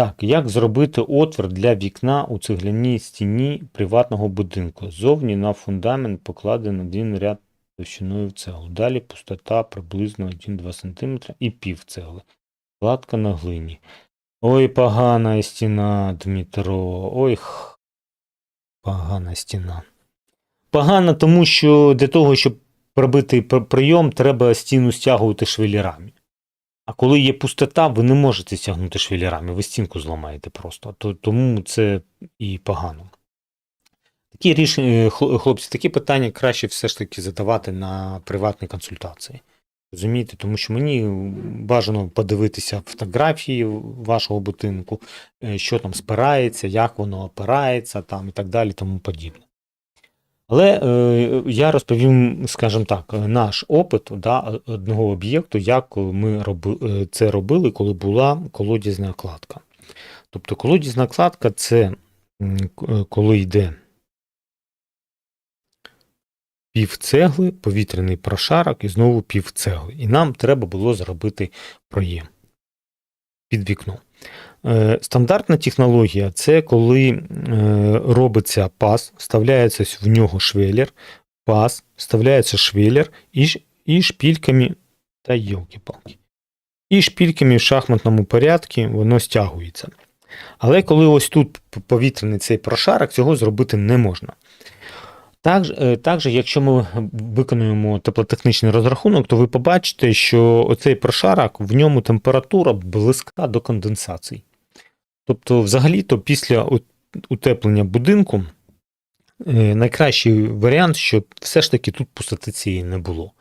Так, як зробити отвір для вікна у цегляній стіні приватного будинку? Зовні на фундамент покладено один ряд товщиною в цеглу. Далі пустота приблизно 1-2 см і пів цегли. Кладка на глині. Ой, погана стіна, Дмитро. Ой, погана стіна. Погана, тому що для того, щоб пробити прийом, треба стіну стягувати швелірами. А коли є пустота, ви не можете стягнути швелірами, ви стінку зламаєте просто. Тому це і погано. Такі рішення, хлопці, такі питання краще все ж таки задавати на приватній консультації. Розумієте, тому що мені бажано подивитися фотографії вашого будинку, е, що там спирається, як воно опирається, там і так далі, тому подібне. Але е, я розповім, скажімо так, наш опит да, одного об'єкту, як ми роби, е, це робили, коли була колодязна кладка. Тобто колодязна кладка це е, коли йде пів цегли, повітряний прошарок і знову пів цегли. І нам треба було зробити проєм під вікно. Е, Стандартна технологія це коли е, робиться паз, вставляється в нього швелер, паз, вставляється швелер і, і шпільками, та йолки-палки, і шпільками в шахматному порядку воно стягується. Але коли ось тут повітряний цей прошарок, цього зробити не можна. Також, е, також, якщо ми виконуємо теплотехнічний розрахунок, то ви побачите, що оцей прошарок, в ньому температура близька до конденсації. Тобто, взагалі-то після утеплення будинку е, найкращий варіант, щоб все ж таки тут пустоти цієї не було.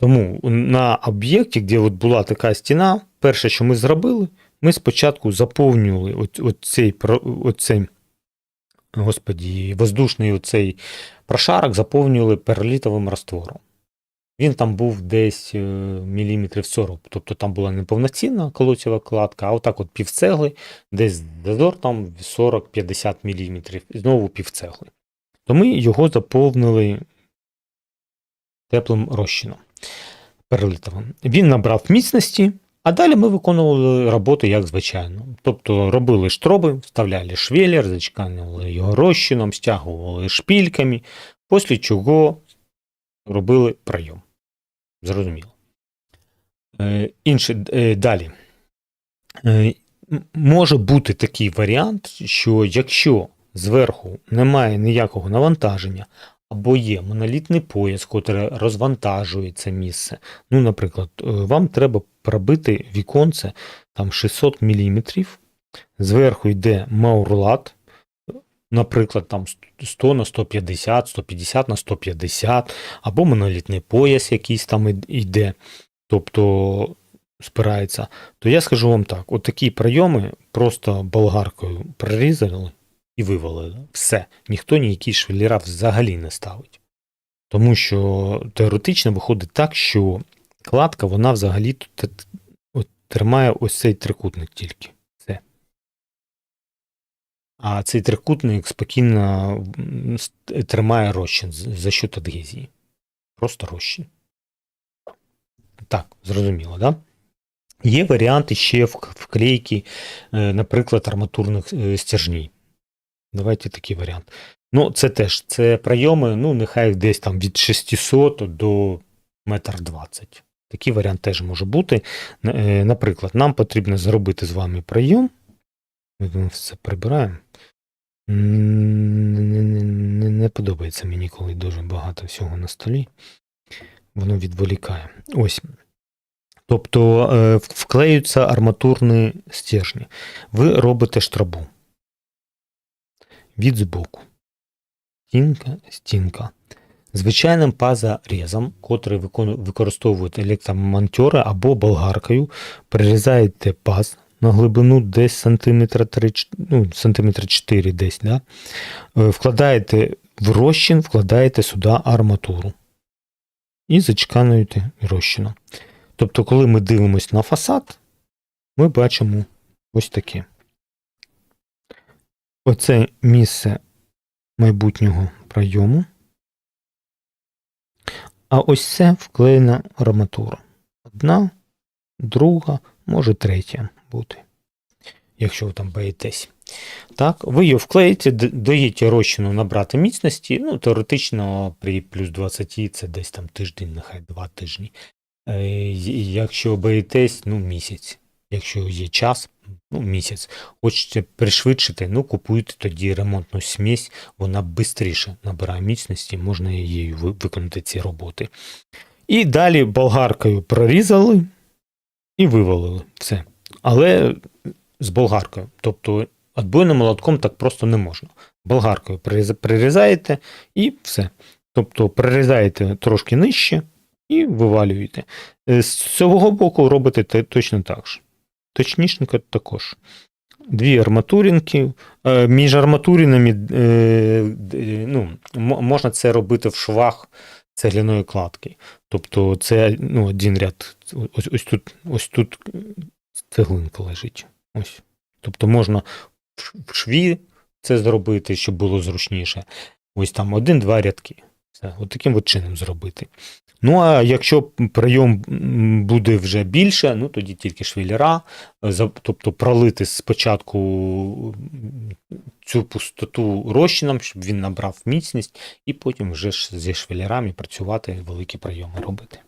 Тому на об'єкті, де от була така стіна, перше, що ми зробили, ми спочатку заповнювали от- оцей господі, воздушний оцей прошарок заповнювали перолітовим раствором. Він там був десь е, міліметрів 40, тобто там була не повноцінна колоцєва кладка, а отак от півцегли, десь зазор там 40-50 міліметрів, і знову півцегли. То ми його заповнили теплим розчином перелитовим. Він набрав міцності, а далі ми виконували роботу як звичайно. Тобто робили штроби, вставляли швелер, зачеканували його розчином, стягували шпільками, після чого робили прийом. Зрозуміло. Е, інше е, далі. Е, може бути такий варіант, що якщо зверху немає ніякого навантаження, або є монолітний пояс, який розвантажує це місце. Ну, наприклад, вам треба пробити віконце там 600 мм, зверху йде маурлат, наприклад, там 100 на 150, 150 на 150, або монолітний пояс якийсь там йде, тобто спирається, то я скажу вам так: от такі прийоми просто болгаркою прорізали і вивалили. Все. Ніхто ніякі швеліра взагалі не ставить. Тому що теоретично виходить так, що кладка, вона взагалі тут тримає ось цей трикутник тільки. А цей трикутник спокійно тримає розчин за счет адгезії. Просто розчин. Так, зрозуміло, да? Є варіанти ще вклейки, е, наприклад, арматурних е. Давайте такий варіант. Ну, це теж це прийоми, ну, нехай десь там від 600 до 1,20 м. Такий варіант теж може бути. Е, Наприклад, нам потрібно зробити з вами прийом. Все прибираємо. Не, не, не, подобається мені, коли дуже багато всього на столі. Воно відволікає. Ось. Тобто е, вклеюються арматурні стержні. Ви робите штрабу від збоку. Стінка, стінка. Звичайним пазорезом, котрий використовують електромонтери або болгаркою, перерізаєте паз на глибину десь сантиметра 3, ну, сантиметра 4 десь, да? Е, вкладаєте в розчин, вкладаєте сюди арматуру. І зачекануєте розчином. Тобто, коли ми дивимося на фасад, ми бачимо ось таке. Оце місце майбутнього прийому. А ось це вклеєна арматура. Одна, друга, може третя бути. якщо ви там боїтесь. Так, ви її вклеїте, даєте розчину набрати міцності. Ну, теоретично при плюс 20 це десь там тиждень, нехай два тижні. Е, Якщо боїтесь, ну місяць. Якщо є час, ну місяць. Хочете пришвидшити, ну купуйте тоді ремонтну смесь, вона швидше набирає міцності, можна її виконати ці роботи. І далі болгаркою прорізали і вивалили. Все. Але з болгаркою. Тобто отбойним молотком так просто не можна. Болгаркою прирізаєте і все. Тобто прирізаєте трошки нижче і вивалюєте. Е, З цього боку робите точно так же. Точнішенько також. Дві арматуринки. Е, Між арматуринами е, ну, можна це робити в швах цегляної кладки. Тобто це ну, один ряд. Ось, ось тут, ось тут цеглинка лежить. Ось. Тобто можна в шві це зробити, щоб було зручніше. Ось там один-два рядки. От таким от чином зробити. Ну, а якщо прийом буде вже більше, ну тоді тільки швеллера, е, тобто пролити спочатку цю пустоту розчином, щоб він набрав міцність, і потім вже зі швелерами працювати, великі прийоми робити.